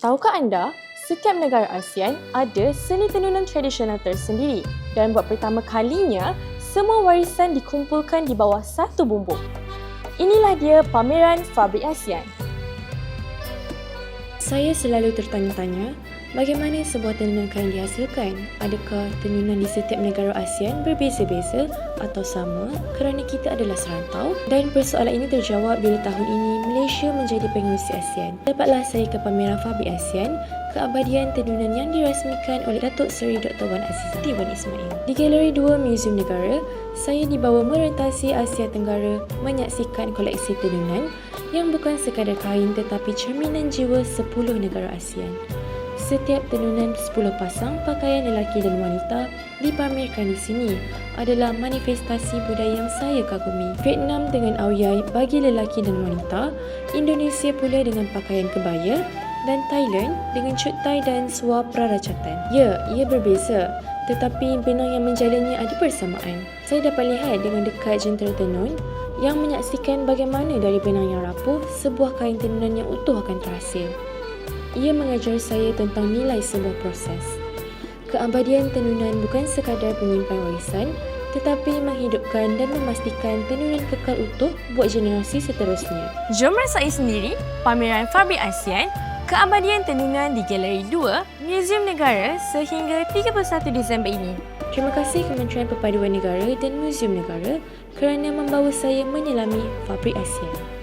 Tahukah anda, setiap negara ASEAN ada seni tenunan tradisional tersendiri dan buat pertama kalinya, semua warisan dikumpulkan di bawah satu bumbung. Inilah dia pameran Fabrik ASEAN. Saya selalu tertanya-tanya, bagaimana sebuah tenunan kain dihasilkan? Adakah tenunan di setiap negara ASEAN berbeza-beza atau sama kerana kita adalah serantau? Dan persoalan ini terjawab bila tahun ini Malaysia menjadi pengerusi ASEAN. Dapatlah saya ke pameran Fabrik ASEAN, keabadian tenunan yang dirasmikan oleh Datuk Seri Dr. Wan Azizati Wan Ismail. Di Galeri 2 Museum Negara, saya dibawa merentasi Asia Tenggara menyaksikan koleksi tenunan yang bukan sekadar kain tetapi cerminan jiwa 10 negara ASEAN. Setiap tenunan 10 pasang pakaian lelaki dan wanita dipamerkan di sini adalah manifestasi budaya yang saya kagumi. Vietnam dengan auyai bagi lelaki dan wanita, Indonesia pula dengan pakaian kebaya dan Thailand dengan cutai dan suar prarajatan. Ya, ia berbeza tetapi benang yang menjalinnya ada persamaan. Saya dapat lihat dengan dekat jentera tenun yang menyaksikan bagaimana dari benang yang rapuh, sebuah kain tenunan yang utuh akan terhasil. Ia mengajar saya tentang nilai sebuah proses. Keabadian tenunan bukan sekadar penyimpan warisan, tetapi menghidupkan dan memastikan tenunan kekal utuh buat generasi seterusnya. Jom rasai sendiri pameran Fabrik ASEAN keabadian tenunan di Galeri 2 Museum Negara sehingga 31 Disember ini. Terima kasih Kementerian Perpaduan Negara dan Museum Negara kerana membawa saya menyelami Fabrik ASEAN.